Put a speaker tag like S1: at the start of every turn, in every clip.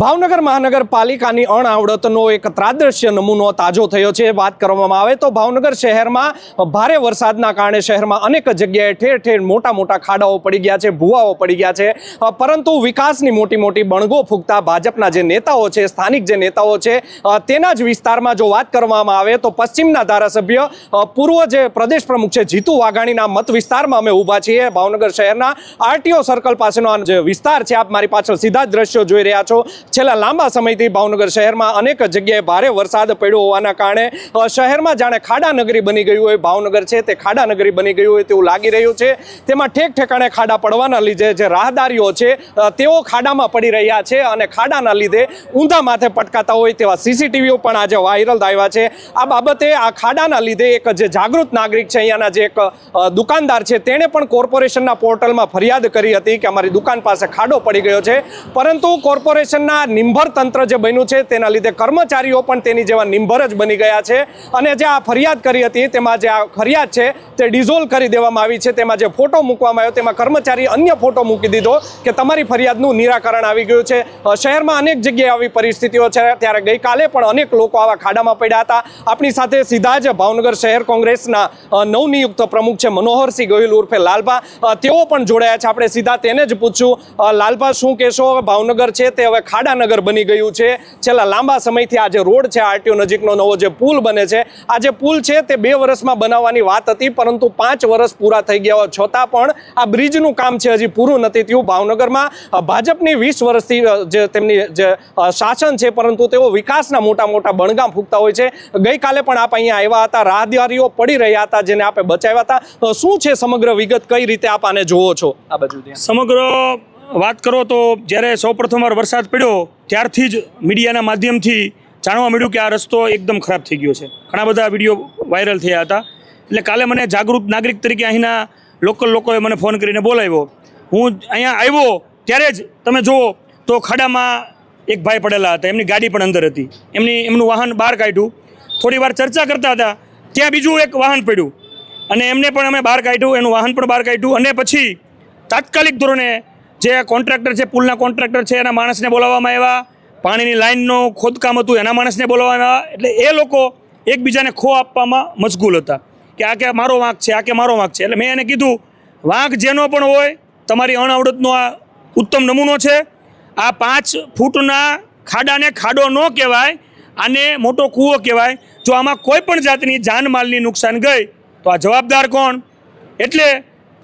S1: ભાવનગર મહાનગરપાલિકાની અણઆવડતનો એક ત્રાદૃશ્ય નમૂનો તાજો થયો છે. વાત કરવામાં આવે તો ભાવનગર શહેરમાં ભારે વરસાદના કારણે શહેરમાં અનેક જગ્યાએ ઠેર ઠેર મોટા મોટા ખાડાઓ પડી ગયા છે, ભૂવાઓ પડી ગયા છે. પરંતુ વિકાસની મોટી મોટી બણગો ફૂંકતા ભાજપના જે નેતાઓ છે, સ્થાનિક જે નેતાઓ છે તેના જ વિસ્તારમાં જો વાત કરવામાં આવે તો પશ્ચિમના ધારાસભ્ય પૂર્વ જે પ્રદેશ પ્રમુખ છે, જીતુ વાઘાણીના મત વિસ્તારમાં અમે ઊભા છીએ. ભાવનગર શહેરના આરટીઓ સર્કલ પાસેનો આ જે વિસ્તાર છે, આપ મારી પાછળ સીધા દ્રશ્યો જોઈ રહ્યા છો. છેલ્લા લાંબા સમયથી ભાવનગર શહેરમાં અનેક જગ્યાએ ભારે વરસાદ પડ્યો હોવાના કારણે શહેરમાં જાણે ખાડા નગરી બની ગયું હોય, ભાવનગર છે તે ખાડા નગરી બની ગયું હોય તેવું લાગી રહ્યું છે. તેમાં ઠેક ઠેકાણે ખાડા પડવાના લીધે જે રાહદારીઓ છે તેઓ ખાડામાં પડી રહ્યા છે અને ખાડાના લીધે ઊંધા માથે પટકાતા હોય તેવા સીસીટીવીઓ પણ આજે વાયરલ થયા છે. આ બાબતે આ ખાડાના લીધે એક જે જાગૃત નાગરિક છે, અહીંયાના જે એક દુકાનદાર છે, તેણે પણ કોર્પોરેશનના પોર્ટલમાં ફરિયાદ કરી હતી કે અમારી દુકાન પાસે ખાડો પડી ગયો છે. પરંતુ કોર્પોરેશનના નિંભર તંત્ર જે બન્યું છે, તેના લીધે કર્મચારીઓ પણ તેની જેવા નિંભર જ બની ગયા છે. અને જે આ ફરિયાદ કરી હતી, તેમાં જે આ ફરિયાદ છે, તે ડિઝોલ્વ કરી દેવામાં આવી છે. તેમાં જે ફોટો મૂકવામાં આવ્યો, તેમાં કર્મચારી અન્ય ફોટો મૂકી દીધો કે તમારી ફરિયાદનું નિરાકરણ આવી ગયું છે. શહેરમાં અનેક જગ્યાએ આવી પરિસ્થિતિઓ છે. ત્યારે ગઈકાલે પણ અનેક લોકો આવા ખાડામાં પડ્યા હતા. આપણી સાથે સીધા જ ભાવનગર શહેર કોંગ્રેસના નવનિયુક્ત પ્રમુખ છે, મનોહરસિંહ ગોહિલ ઉર્ફે લાલભા. તેઓ પણ જોડાયા છે. આપણે સીધા તેને જ પૂછ્યું લાલભા, શું કહેશો? ભાવનગર છે તે હવે ખાડાનગર બની ગયું છે. છેલ્લા લાંબા સમયથી આ જે રોડ છે આરટીઓ નજીકનો નવો જે પુલ બને છે, આ જે પુલ છે તે બે વર્ષમાં બનાવવાની વાત હતી, પરંતુ પાંચ વર્ષ પૂરા થઈ ગયા છતાં પણ આ બ્રિજનું કામ છે હજી પૂરું નથી થયું ભાવનગરમાં. ભાજપની વીસ વર્ષથી જે તેમની, જે શાસન છે, પરંતુ તેઓ વિકાસના મોટા મોટા બણગામ ફૂંકતા હોય છે. ગઈકાલે પણ આપ અહીંયા આવ્યા હતા, રાહદારીઓ પડી રહ્યા હતા જેને આપણે બચાવ્યા હતા. શું છે સમગ્ર વિગત? કઈ રીતે આપ આને જુઓ છો આ બધું
S2: સમગ્ર વાત કરો તો જ્યારે સૌપ્રથમવાર વરસાદ પડ્યો, ત્યારથી જ મીડિયાના માધ્યમથી જાણવા મળ્યું કે આ રસ્તો એકદમ ખરાબ થઈ ગયો છે. ઘણા બધા વીડિયો વાયરલ થયા હતા. એટલે કાલે મને જાગૃત નાગરિક તરીકે અહીંના લોકલ લોકોએ મને ફોન કરીને બોલાવ્યો. હું અહીંયા આવ્યો, ત્યારે જ તમે જુઓ તો ખાડામાં એક ભાઈ પડેલા હતા. એમની ગાડી પણ અંદર હતી. એમની, એમનું વાહન બહાર કાઢ્યું. થોડી વાર ચર્ચા કરતા હતા, ત્યાં બીજું એક વાહન પડ્યું. અને એમને પણ અમે બહાર કાઢ્યું, એનું વાહન પણ બહાર કાઢ્યું. અને પછી તાત્કાલિક ધોરણે જે કોન્ટ્રાક્ટર છે, પુલના કોન્ટ્રાક્ટર છે, એના માણસને બોલાવવામાં આવ્યા. પાણીની લાઇનનું ખોદકામ હતું, એના માણસને બોલાવવામાં આવ્યા. એટલે એ લોકો એકબીજાને ખો આપવામાં મશગુલ હતા. કે આ કે મારો વાંક છે, આ કે મારો વાંક છે. એટલે મેં એને કીધું, વાંક જેનો પણ હોય, તમારી અણઆવડતનો આ ઉત્તમ નમૂનો છે. આ પાંચ ફૂટના ખાડાને ખાડો ન કહેવાય, આને મોટો કૂવો કહેવાય. જો આમાં કોઈ પણ જાતની જાનમાલની નુકસાન ગઈ, તો આ જવાબદાર કોણ? એટલે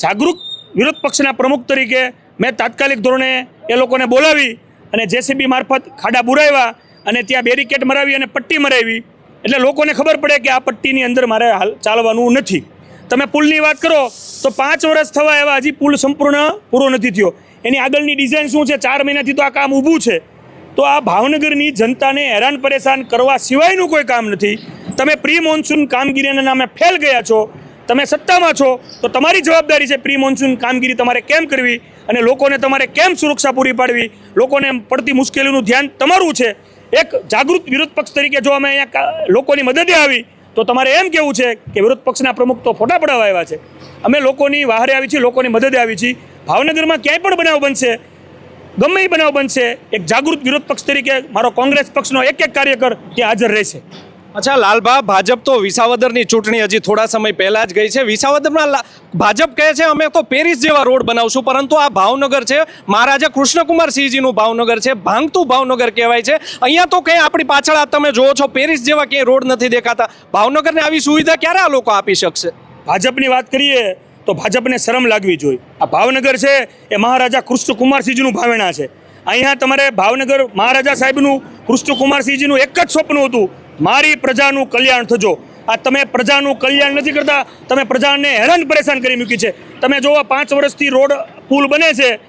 S2: જાગૃત વિરોધ પક્ષના પ્રમુખ તરીકે મેં તાત્કાલિક ધોરણે એ લોકોને બોલાવી અને જેસીબી મારફત ખાડા બુરાવ્યા અને ત્યાં બેરિકેટ મરાવી અને પટ્ટી મરાવી. એટલે લોકોને ખબર પડે કે આ પટ્ટીની અંદર મારે હાલ ચાલવાનું નથી. તમે પુલની વાત કરો, તો પાંચ વર્ષ થવા એવા હજી પુલ સંપૂર્ણ પૂરો નથી થયો. એની આગળની ડિઝાઇન શું છે? ચાર મહિનાથી તો આ કામ ઊભું છે. તો આ ભાવનગરની જનતાને હેરાન પરેશાન કરવા સિવાયનું કોઈ કામ નથી. તમે પ્રી મોન્સૂન કામગીરીના નામે ફેલ ગયા છો. તમે સત્તામાં છો, તો તમારી જવાબદારી છે પ્રી મોન્સૂન કામગીરી તમારે કેમ કરવી? અને લોકોને તમારે કેમ સુરક્ષા પૂરી પાડવી? લોકોને પડતી મુશ્કેલીનું ધ્યાન તમારું છે. એક જાગૃત વિરોધ પક્ષ તરીકે જો અમે અહીંયા લોકોની મદદે આવી, તો તમારે એમ કેવું છે કે વિરોધ પક્ષના પ્રમુખ તો ફોટા પડાવવા આવ્યા છે. અમે લોકોની વહારે આવી છીએ, લોકોની મદદે આવી છીએ. ભાવનગરમાં ક્યાંય પણ બનાવ બનશે, ગમે એ બનાવ બનશે, એક જાગૃત વિરોધ પક્ષ તરીકે મારો કોંગ્રેસ પક્ષનો એક એક કાર્યકર ત્યાં હાજર રહેશે.
S1: અચ્છા, લાલભા, ભાજપ તો વિસાવદરની ચૂંટણી હજી થોડા સમય પહેલા જ ગઈ છે. વિસાવદરમાં ભાજપ કહે છે, અમે તો પેરિસ જેવા રોડ બનાવશું, પરંતુ આ ભાવનગર છે. મહારાજા કૃષ્ણકુમાર સિંહજીનું ભાવનગર છે, ભાંગતું ભાવનગર કહેવાય છે. અહીંયા તો કંઈ આપણી પાછળ આ તમે જુઓ છો, પેરિસ જેવા ક્યાંય રોડ નથી દેખાતા. ભાવનગરને આવી સુવિધા ક્યારે આ લોકો આપી શકશે?
S2: ભાજપની વાત કરીએ તો ભાજપને શરમ લાગવી જોઈએ. આ ભાવનગર છે, એ મહારાજા કૃષ્ણકુમારસિંહજીનું ભાવેણા છે. અહીંયા તમારે ભાવનગર મહારાજા સાહેબનું કૃષ્ણકુમારસિંહજીનું એક જ સ્વપ્ન હતું મારી પ્રજાનું કલ્યાણ થજો. આ તમે પ્રજાનું કલ્યાણ નથી કરતા, તમે પ્રજાને હેરાન પરેશાન કરી મૂકી છે. તમે જોવા પાંચ વર્ષથી રોડ પુલ બને છે.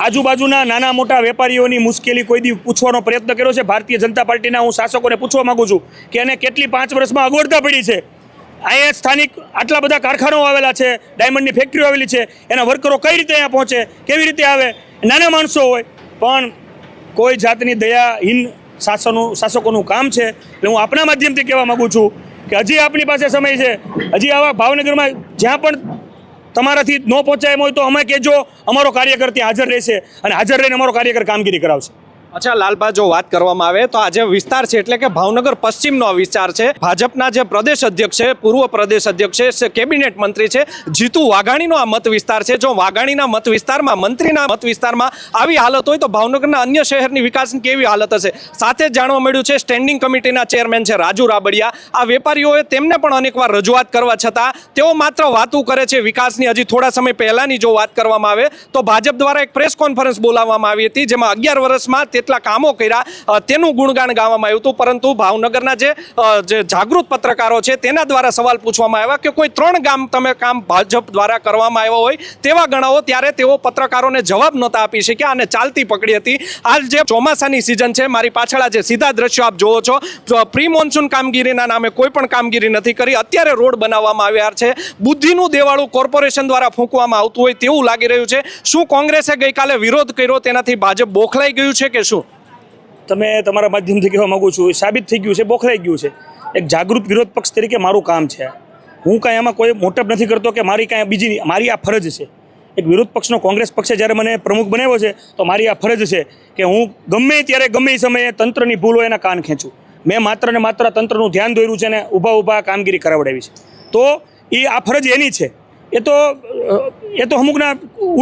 S2: આજુબાજુના નાના મોટા વેપારીઓની મુશ્કેલી કોઈ દી પૂછવાનો પ્રયત્ન કર્યો છે. ભારતીય જનતા પાર્ટીના હું શાસકોને પૂછવા માગું છું કે એને કેટલી પાંચ વર્ષમાં અગવડતા પડી છે? અહીંયા સ્થાનિક આટલા બધા કારખાનાઓ આવેલા છે, ડાયમંડની ફેક્ટરીઓ આવેલી છે. એના વર્કરો કઈ રીતે અહીંયા પહોંચે? કેવી રીતે આવે? નાના માણસો હોય. પણ કોઈ જાતની દયાહીન શાસનો શાસકોનું કામ છે એટલે હું આપણા માધ્યમથી કહેવા માગું છું કે હજી આપણી પાસે સમય છે. હજી આવા ભાવનગરમાં જ્યાં પણ તમારાથી ન પહોંચાય એમ હોય તો અમે કહેજો, અમારો કાર્યકર ત્યાં હાજર રહેશે અને હાજર રહીને અમારો કાર્યકર કામગીરી કરાવશે.
S1: અચ્છા, લાલબા, જો વાત કરવામાં આવે તો આજે વિસ્તાર છે એટલે કે ભાવનગર પશ્ચિમનો વિસ્તાર છે. ભાજપના જે પ્રદેશ અધ્યક્ષ છે, પૂર્વ પ્રદેશ અધ્યક્ષ છે કેબિનેટ મંત્રી છે, જીતુ વાઘાણીનો આ મત વિસ્તાર છે. જો વાઘાણીના મત વિસ્તારમાં, મંત્રીના મત વિસ્તારમાં આવી હાલત હોય તો ભાવનગરના અન્ય શહેરની વિકાસની કેવી હાલત હશે? સાથે જાણવા મળ્યું છે, સ્ટેન્ડિંગ કમિટીના ચેરમેન છે રાજુ રાબડિયા. આ વેપારીઓએ તેમને પણ અનેકવાર રજૂઆત કરવા છતાં તેઓ માત્ર વાતો કરે છે વિકાસની. હજી થોડા સમય પહેલાની જો વાત કરવામાં આવે તો ભાજપ દ્વારા એક પ્રેસ કોન્ફરન્સ બોલાવવામાં આવી હતી, જેમાં અગિયાર વર્ષમાં તેટલા કામો કર્યા તેનું ગુણગાન ગાવામાં આવ્યું હતું. પરંતુ ભાવનગરના જે જાગૃત પત્રકારો છે, તેના દ્વારા સવાલ પૂછવામાં આવ્યા કે કોઈ ત્રણ ગામ તમે કામ ભાજપ દ્વારા કરવામાં આવ્યા હોય, તેવા ગણાવો, ત્યારે તેઓ પત્રકારોને જવાબ નહોતા આપી શક્યા અને ચાલતી પકડી હતી. હાલ જે ચોમાસાની સિઝન છે, મારી પાછળ જે સીધા દ્રશ્યો આપ જોવો છો પ્રી મોન્સૂન કામગીરીના નામે કોઈ પણ કામગીરી નથી કરી, અત્યારે રોડ બનાવવામાં આવ્યા છે. બુદ્ધિનું દેવાળું કોર્પોરેશન દ્વારા ફૂંકવામાં આવતું હોય તેવું લાગી રહ્યું છે. શું કોંગ્રેસે ગઈકાલે વિરોધ કર્યો, તેનાથી ભાજપ બોખલાઈ ગયું છે કે શું
S2: તમે તમારા માધ્યમથી કહેવા માગું છું સાબિત થઈ ગયું છે બોખલાઈ ગયું છે. એક જાગૃત વિરોધ પક્ષ તરીકે મારું કામ છે. હું કાંઈ એમાં કોઈ મોટપ નથી કરતો કે મારી કાંઈ બીજી મારી આ ફરજ છે. એક વિરોધ પક્ષનો કોંગ્રેસ પક્ષે જ્યારે મને પ્રમુખ બનાવ્યો છે, તો મારી આ ફરજ છે કે હું ગમે ત્યારે ગમે સમયે તંત્રની ભૂલ એના કાન ખેંચું. મેં માત્ર ને માત્ર તંત્રનું ધ્યાન દોર્યું છે ને ઊભા ઊભા કામગીરી કરાવડાવી છે. તો એ આ ફરજ એની છે. એ તો એ તો અમુકના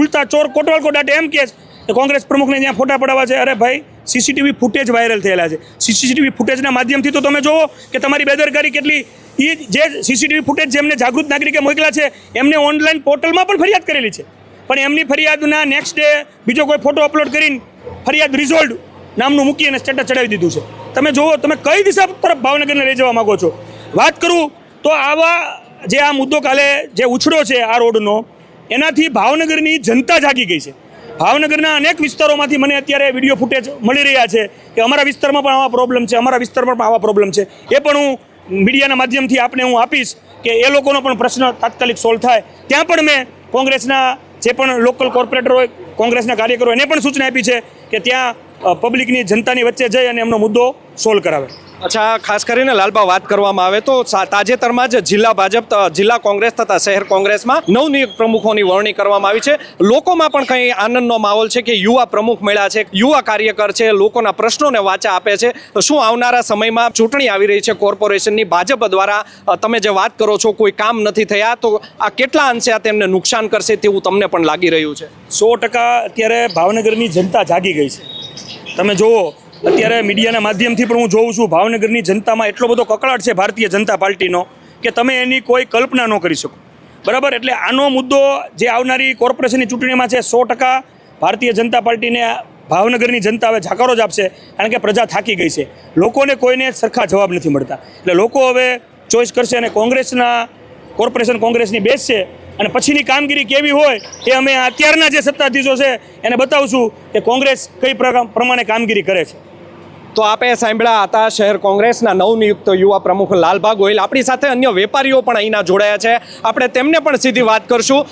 S2: ઉલટા ચોર કોટવાલ કોટાટે એમ કહે છે કે કોંગ્રેસ પ્રમુખને ત્યાં ફોટા પડાવવા છે. અરે ભાઈ સીસીટીવી ફૂટેજ વાયરલ થયેલા છે. સીસીટીવી ફૂટેજના માધ્યમથી તો તમે જુઓ કે તમારી બેદરકારી કેટલી એ જે સીસીટીવી ફૂટેજ જેમને જાગૃત નાગરિકે મોકલ્યા છે, એમને ઓનલાઈન પોર્ટલમાં પણ ફરિયાદ કરેલી છે. પણ એમની ફરિયાદના નેક્સ્ટ ડે બીજો કોઈ ફોટો અપલોડ કરીને ફરિયાદ રિઝોલ્વ નામનું મૂકી અને સ્ટેટસ ચડાવી દીધું છે. તમે જુઓ તમે કઈ દિશા તરફ ભાવનગરને લઈ જવા માગો છો? વાત કરું તો આવા જે આ મુદ્દો કાલે જે ઉછળો છે આ રોડનો, એનાથી ભાવનગરની જનતા જાગી ગઈ છે. ભાવનગરના અનેક વિસ્તારોમાંથી મને અત્યારે વીડિયો ફૂટેજ મળી રહ્યા છે કે અમારા વિસ્તારમાં પણ આવા પ્રોબ્લેમ છે, અમારા વિસ્તારમાં પણ આવા પ્રોબ્લેમ છે. એ પણ હું મીડિયાના માધ્યમથી આપને હું આપીશ કે એ લોકોનો પણ પ્રશ્ન તાત્કાલિક સોલ્વ થાય. ત્યાં પણ મેં કોંગ્રેસના જે પણ લોકલ કોર્પોરેટર હોય, કોંગ્રેસના કાર્યકરો એને પણ સૂચના આપી છે કે ત્યાં પબ્લિકની જનતાની વચ્ચે જઈ અને એમનો મુદ્દો સોલ્વ કરાવે.
S1: અચ્છા, ખાસ કરીને લાલબા વાત કરવામાં આવે તો તાજેતરમાં જ જિલ્લા ભાજપ જિલ્લા કોંગ્રેસ તથા શહેર કોંગ્રેસમાં નવનિયુક્ત પ્રમુખોની વરણી કરવામાં આવી છે. લોકોમાં પણ કંઈ આનંદનો માહોલ છે કે યુવા પ્રમુખ મળ્યા છે, યુવા કાર્યકર છે, લોકોના પ્રશ્નોને વાચા આપે છે. શું આવનારા સમયમાં ચૂંટણી આવી રહી છે કોર્પોરેશનની? ભાજપ દ્વારા તમે જે વાત કરો છો કોઈ કામ નથી થયા, તો આ કેટલા અંશે આ તેમને નુકસાન કરશે તેવું તમને પણ લાગી રહ્યું છે?
S2: સો ટકા અત્યારે ભાવનગરની જનતા જાગી ગઈ છે. તમે જુઓ અત્યારે મીડિયાના માધ્યમથી પણ હું જોઉં છું, ભાવનગરની જનતામાં એટલો બધો કકળાટ છે ભારતીય જનતા પાર્ટીનો કે તમે એની કોઈ કલ્પના ન કરી શકો. બરાબર? એટલે આનો મુદ્દો જે આવનારી કોર્પોરેશનની ચૂંટણીમાં છે, સો ટકા ભારતીય જનતા પાર્ટીને ભાવનગરની જનતા હવે જાકારો જ આપશે, કારણ કે પ્રજા થાકી ગઈ છે. લોકોને કોઈને સરખા જવાબ નથી મળતા. એટલે લોકો હવે ચોઈસ કરશે અને કોંગ્રેસના, કોર્પોરેશન કોંગ્રેસની બેસ છે અને પછીની કામગીરી કેવી હોય એ અમે અત્યારના જે સત્તાધીશો છે એને બતાવશું કે કોંગ્રેસ કઈ પ્રમાણે કામગીરી કરે છે.
S1: તો આપે સાંભળ્યા હતા શહેર કોંગ્રેસના નવનિયુક્ત યુવા પ્રમુખ લાલભા ગોયલ. આપણી સાથે અન્ય વેપારીઓ પણ અહીંના જોડાયા છે. આપણે તેમને પણ સીધી વાત કરશું.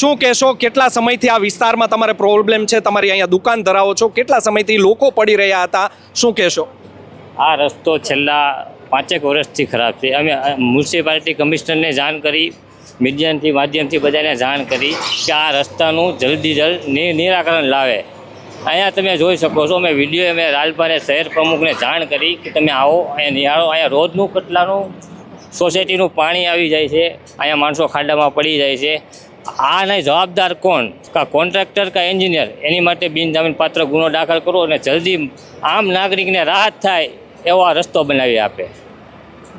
S1: શું કહેશો? કેટલા સમયથી આ વિસ્તારમાં તમારે પ્રોબ્લેમ છે? તમારી અહીંયા દુકાન ધરાવો છો? કેટલા સમયથી લોકો પડી રહ્યા હતા? શું કહેશો?
S3: આ રસ્તો છેલ્લા પાંચેક વર્ષથી ખરાબ છે. અમે મ્યુનિસિપાલિટી કમિશનરને જાણ કરી, મીડિયાથી, માધ્યમથી બધાને જાણ કરી કે આ રસ્તાનું જલ્દી જલ્દ નિરાકરણ લાવે. અહીંયા તમે જોઈ શકો છો અમે વીડિયો અમે લાલપાને શહેર પ્રમુખને જાણ કરી કે તમે આવો, અહીંયા નિહાળો. અહીંયા રોજનું કટલાનું સોસાયટીનું પાણી આવી જાય છે, અહીંયા માણસો ખાડામાં પડી જાય છે. આને જવાબદાર કોણ? કા કોન્ટ્રાક્ટર કા એન્જિનિયર? એની માટે બિનજામીન પાત્ર ગુનો દાખલ કરો અને જલ્દી આમ નાગરિકને રાહત થાય એવો આ રસ્તો બનાવી આપે.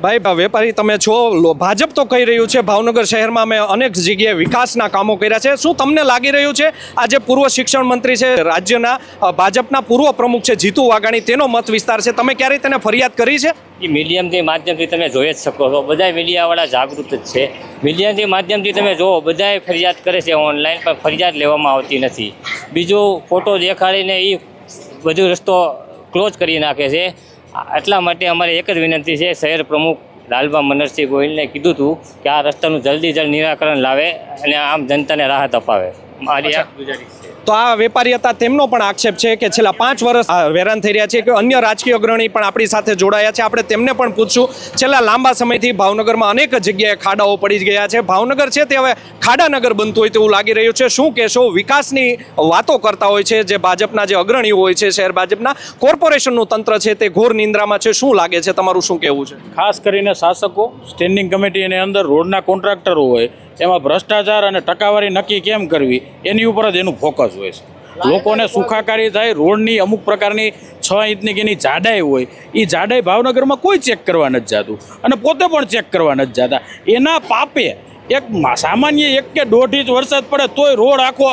S1: ભાઈ વેપારી તમે છો. ભાજપ તો કહી રહ્યું છે, ભાવનગર શહેરમાં અમે અનેક જગ્યાએ વિકાસના કામો કર્યા છે. શું તમને લાગી રહ્યું છે, આજે પૂર્વ શિક્ષણ મંત્રી છે, રાજ્યના ભાજપના પૂર્વ પ્રમુખ છે, જીતુ વાઘાણી, તેનો મત વિસ્તાર છે. તમે ક્યારેય તેને ફરિયાદ કરી છે?
S3: એ મીડિયમથી માધ્યમથી તમે જોઈ જ શકો છો. બધા મીડિયાવાળા જાગૃત જ છે. મીડિયાથી માધ્યમથી તમે જુઓ બધાએ ફરિયાદ કરે છે ઓનલાઈન, પણ ફરિયાદ લેવામાં આવતી નથી. બીજું ફોટો દેખાડીને એ બધું રસ્તો ક્લોઝ કરી નાખે છે. એટલા માટે અમારે એક જ વિનંતી છે શહેર પ્રમુખ લાલબા મનરસિંહ ગોહિલને કીધું હતું કે આ રસ્તાનું જલ્દી જલ્દ નિરાકરણ લાવે અને આમ જનતાને રાહત અપાવે. મારી આ
S1: તો આ વેપારી હતા, તેમનો પણ આક્ષેપ છે કે છેલ્લા પાંચ વર્ષ આ હેરાન થઈ રહ્યા છે કે અન્ય રાજકીય અગ્રણી પણ આપણી સાથે જોડાયા છે. આપણે તેમને પણ પૂછશું, છેલ્લા લાંબા સમયથી ભાવનગરમાં અનેક જગ્યાએ ખાડાઓ પડી ગયા છે. ભાવનગર છે તે હવે ખાડાનગર બનતું હોય તેવું લાગી રહ્યું છે. શું કહેશો, વિકાસની વાતો કરતા હોય છે જે ભાજપના જે અગ્રણીઓ હોય છે, શહેર ભાજપના, કોર્પોરેશનનું તંત્ર છે તે ઘોર નિંદ્રામાં છે. શું લાગે છે, તમારું શું કહેવું છે?
S4: ખાસ કરીને શાસકો, સ્ટેન્ડિંગ કમિટીની અંદર રોડના કોન્ટ્રાક્ટરો હોય એમાં ભ્રષ્ટાચાર અને ટકાવારી નક્કી કેમ કરવી? એની ઉપર જ એનું ફોકસ હોય છે. લોકોને સુખાકારી થાય, રોડની અમુક પ્રકારની છ ઇંચની કે એની જાડાઈ હોય એ જાડાઈ ભાવનગરમાં કોઈ ચેક કરવા નથી જતું. અને પોતે પણ ચેક કરવા નથી જતા. એના પાપે એક સામાન્ય એક કે દોઢ ઇંચ વરસાદ પડે તોય રોડ આખો,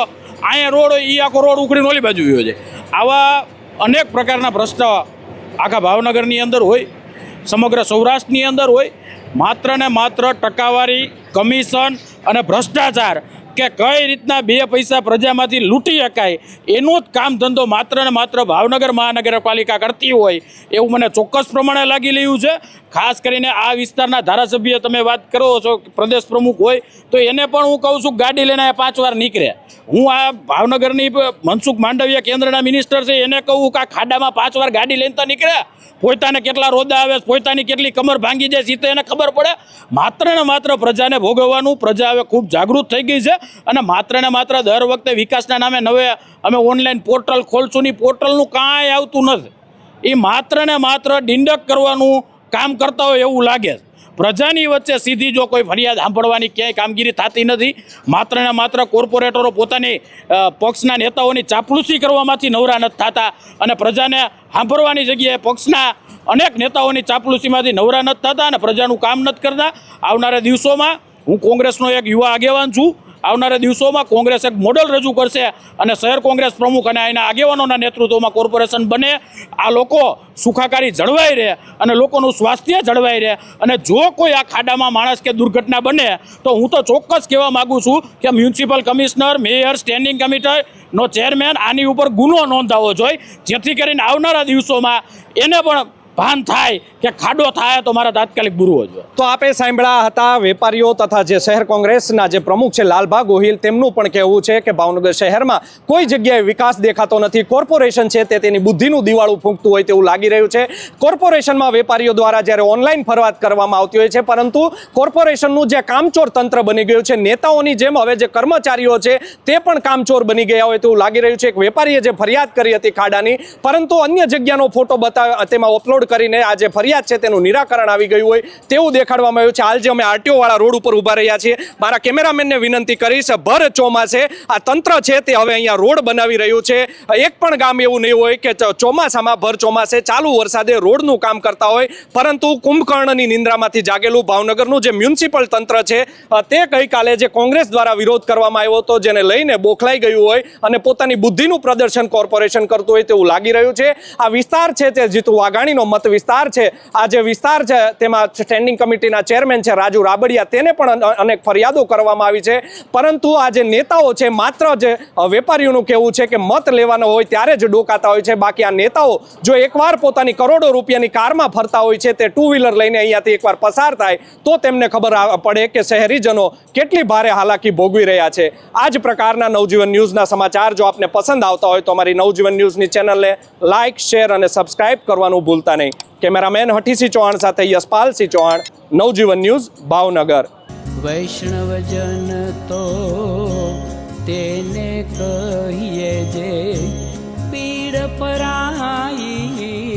S4: અહીંયા રોડ હોય એ આખો રોડ ઉખડીને ઓલી બાજુ ગયો છે આવા અનેક પ્રકારના ભ્રષ્ટ આખા ભાવનગરની અંદર હોય, સમગ્ર સૌરાષ્ટ્રની અંદર હોય માત્ર ને માત્ર ટકાવારી કમિશન અને ભ્રષ્ટાચાર કે કઈ રીતના બે પૈસા પ્રજામાંથી લૂંટી શકાય, એનો જ કામ ધંધો માત્ર ને માત્ર ભાવનગર મહાનગરપાલિકા કરતી હોય, એવું મને ચોક્કસ પ્રમાણે લાગી રહ્યું છે. ખાસ કરીને આ વિસ્તારના ધારાસભ્ય તમે વાત કરો છો, પ્રદેશ પ્રમુખ હોય, તો એને પણ હું કહું છું, ગાડી લઈને પાંચ વાર નીકળે. હું આ ભાવનગરની મનસુખ માંડવિયા કેન્દ્રના મિનિસ્ટર છે, એને કહું કે આ ખાડામાં પાંચ વાર ગાડી લઈને તો નીકળે. પોતાને કેટલા રોદા આવે, પોતાની કેટલી કમર ભાંગી જાય, સીતે એને ખબર પડે. માત્ર ને માત્ર પ્રજાને ભોગવવાનું, પ્રજા હવે ખૂબ જાગૃત થઈ ગઈ છે. અને માત્ર ને માત્ર દર વખતે વિકાસના નામે નવે અમે ઓનલાઈન પોર્ટલ ખોલશું ની પોર્ટલનું કાંઈ આવતું નથી. એ માત્ર ને માત્ર ડિંડક કરવાનું કામ કરતા હોય એવું લાગે છે. પ્રજાની વચ્ચે સીધી જો કોઈ ફરિયાદ સાંભળવાની ક્યાંય કામગીરી થતી નથી, માત્ર ને માત્ર કોર્પોરેટરો પોતાની પક્ષના નેતાઓની ચાપલુસી કરવામાંથી નવરા નથી થતા અને પ્રજાને સાંભળવાની જગ્યાએ પક્ષના અનેક નેતાઓની ચાપલુસીમાંથી નવરા નથી થતા અને પ્રજાનું કામ નથી કરતા. આવનારા દિવસોમાં હું કોંગ્રેસનો એક યુવા આગેવાન છું. આવનારા દિવસોમાં કોંગ્રેસ એક મોડલ રજૂ કરશે અને શહેર કોંગ્રેસ પ્રમુખ અને એના આગેવાનોના નેતૃત્વમાં કોર્પોરેશન બને. આ લોકો સુખાકારી જળવાઈ રહે અને લોકોનું સ્વાસ્થ્ય જળવાઈ રહે. અને જો કોઈ આ ખાડામાં માણસ કે દુર્ઘટના બને, તો હું તો ચોક્કસ કહેવા માગું છું કે મ્યુનિસિપલ કમિશનર, મેયર, સ્ટેન્ડિંગ કમિટીનો ચેરમેન, આની ઉપર ગુનો નોંધાવવો જોઈએ. જેથી કરીને આવનારા દિવસોમાં એને પણ ભાન થાય કે ખાડો થાય તો મારા તાત્કાલિક બુરવો જોઈએ
S1: તો આપે સાંભળ્યા હતા વેપારીઓ તથા જે શહેર કોંગ્રેસના જે પ્રમુખ છે લાલભા ગોહિલ, તેમનું પણ કહેવું છે કે ભાવનગર શહેરમાં કોઈ જગ્યાએ વિકાસ દેખાતો નથી. કોર્પોરેશન છે તે તેની બુદ્ધિનું દિવાળું ફૂંકતું હોય તેવું લાગી રહ્યું છે. કોર્પોરેશનમાં વેપારીઓ દ્વારા જ્યારે ઓનલાઈન ફરવાદ કરવામાં આવતી હોય છે, પરંતુ કોર્પોરેશનનું જે કામચોર તંત્ર બની ગયું છે, નેતાઓની જેમ હવે જે કર્મચારીઓ છે તે પણ કામચોર બની ગયા હોય તેવું લાગી રહ્યું છે. એક વેપારીએ જે ફરિયાદ કરી હતી ખાડાની, પરંતુ અન્ય જગ્યાનો ફોટો બતાવ તેમાં અપલોડ કરીને આ જે ફરિયાદ છે, તેનું નિરાકરણ આવી ગયું હોય તેવું દેખાડવામાં આવ્યું છે. હાલ જે અમે આરટીઓ વાળા રોડ ઉપર ઊભા રહ્યા છીએ, મારા કેમેરામેનને વિનંતી કરીશ, ભર ચોમાસે, આ તંત્ર છે તે હવે અહીંયા રોડ બનાવી રહ્યું છે. એક પણ ગામ એવું નહીં હોય કે ચોમાસામાં ભર ચોમાસે ચાલુ વરસાદે રોડનું કામ કરતા હોય, પરંતુ કુંભકર્ણની નિંદ્રામાંથી જાગેલું ભાવનગરનું જે મ્યુનિસિપલ તંત્ર છે તે ગઈકાલે જે કોંગ્રેસ દ્વારા વિરોધ કરવામાં આવ્યો હતો, જેને લઈને બોખલાઈ ગયું હોય અને પોતાની બુદ્ધિનું પ્રદર્શન કોર્પોરેશન કરતું હોય તેવું લાગી રહ્યું છે. આ વિસ્તાર છે તે જીતુ વાઘાણીનો મત વિસ્તાર છે. આ જે વિસ્તાર છે, તેમાં સ્ટેન્ડિંગ કમિટીના ચેરમેન છે, રાજુ રાબડિયા. તેને પણ અનેક ફરિયાદો કરવામાં આવી છે. પરંતુ આ જે નેતાઓ છે, માત્ર જે વેપારીઓનું કહેવું છે કે મત લેવાનો હોય ત્યારે જ ડોકાતા હોય છે. બાકી આ નેતાઓ જો એકવાર પોતાની કરોડો રૂપિયાની કારમાં ફરતા હોય છે, તે ટુ વ્હીલર લઈને અહીંયાથી એકવાર પસાર થાય, તો તેમને ખબર પડે કે શહેરીજનો કેટલી ભારે હાલાકી ભોગવી રહ્યા છે. આ જ પ્રકારના નવજીવન ન્યૂઝના સમાચાર જો આપને પસંદ આવતા હોય તો અમારી નવજીવન ન્યૂઝની ચેનલને લાઇક, શેર અને સબસ્ક્રાઇબ કરવાનું ભૂલતા નહીં. કેમેરામેન હઠીસિંહ ચૌહાણ સાથે યશપાલસિંહ ચૌહાણ, નવજીવન ન્યૂઝ, ભાવનગર.
S5: વૈષ્ણવજન તો તેને કહીએ જે પીડ પરાઈ